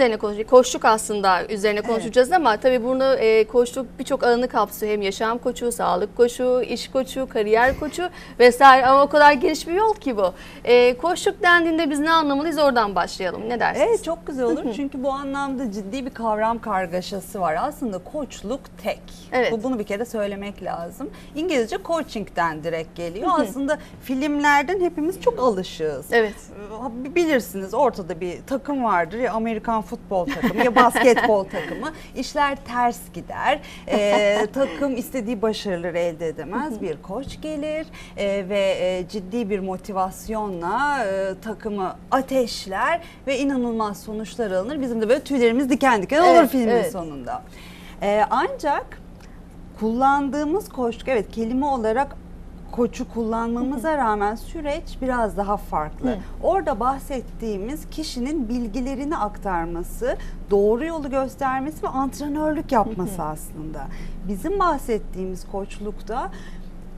üzerine konuşacağız. Koçluk aslında üzerine konuşacağız ama tabii burada e, koçluk birçok alanı kapsıyor. Hem yaşam koçu, sağlık koçu, iş koçu, kariyer koçu vesaire ama o kadar geniş bir yol ki bu. E, koçluk dendiğinde biz ne anlamalıyız oradan başlayalım. Ne dersiniz? Evet çok güzel olur çünkü bu anlamda ciddi bir kavram kargaşası var. Aslında koçluk tek. Evet. Bu, bunu bir kere söylemek lazım. İngilizce coaching'den direkt geliyor. Aslında filmlerden hepimiz çok alışığız. Evet. Ee, Bilirsiniz ortada bir takım vardır ya Amerikan futbol takımı ya basketbol takımı. İşler ters gider. Ee, takım istediği başarıları elde edemez. Bir koç gelir e, ve e, ciddi bir motivasyonla e, takımı ateşler ve inanılmaz sonuçlar alınır. Bizim de böyle tüylerimiz diken diken olur Evet, filmin evet. sonunda. Ee, ancak kullandığımız koçluk evet kelime olarak koçu kullanmamıza rağmen süreç biraz daha farklı. Orada bahsettiğimiz kişinin bilgilerini aktarması, doğru yolu göstermesi ve antrenörlük yapması aslında. Bizim bahsettiğimiz koçlukta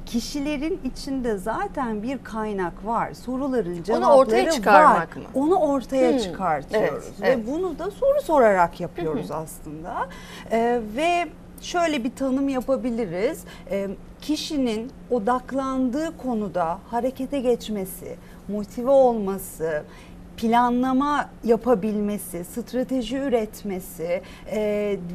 kişilerin içinde zaten bir kaynak var. Soruların cevapları ortaya çıkarmak var. mı? Onu ortaya Hmm, çıkartıyoruz. evet, ve evet. bunu da soru sorarak yapıyoruz aslında. Ee, ve şöyle bir tanım yapabiliriz. Ee, kişinin odaklandığı konuda harekete geçmesi, motive olması, planlama yapabilmesi, strateji üretmesi e,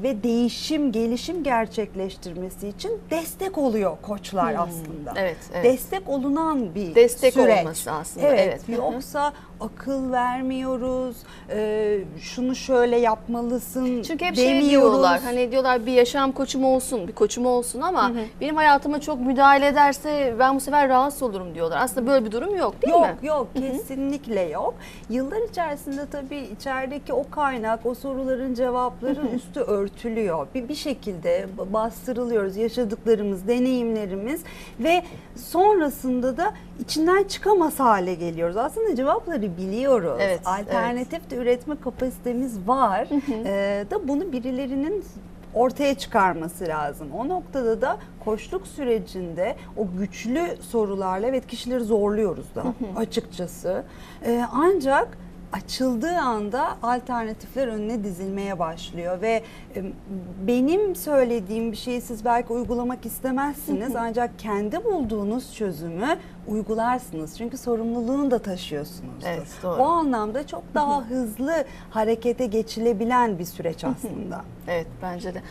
ve değişim, gelişim gerçekleştirmesi için destek oluyor koçlar aslında. Hmm, evet, evet. Destek olunan bir Destek süreç. olması aslında, Evet, evet. Yoksa akıl vermiyoruz, e, şunu şöyle yapmalısın Çünkü hep şey demiyoruz. diyorlar hani diyorlar bir yaşam koçum olsun, bir koçum olsun ama benim hayatıma çok müdahale ederse ben bu sefer rahatsız olurum diyorlar. Aslında böyle bir durum yok değil yok mi? yok kesinlikle yok. Yıllar içerisinde tabii içerideki o kaynak, o soruların cevapları üstü örtülüyor. Bir, bir şekilde bastırılıyoruz yaşadıklarımız, deneyimlerimiz ve sonrasında da içinden çıkamaz hale geliyoruz. Aslında cevapları biliyoruz. Evet, Alternatif de üretme kapasitemiz var. Ee, da bunu birilerinin ortaya çıkarması lazım. O noktada da koçluk sürecinde o güçlü sorularla evet kişileri zorluyoruz da açıkçası. Ee, ancak açıldığı anda alternatifler önüne dizilmeye başlıyor ve e, benim söylediğim bir şeyi siz belki uygulamak istemezsiniz ancak kendi bulduğunuz çözümü uygularsınız. Çünkü sorumluluğunu da taşıyorsunuzdur. Evet, doğru. O anlamda çok daha hızlı harekete geçilebilen bir süreç aslında. Evet bence de.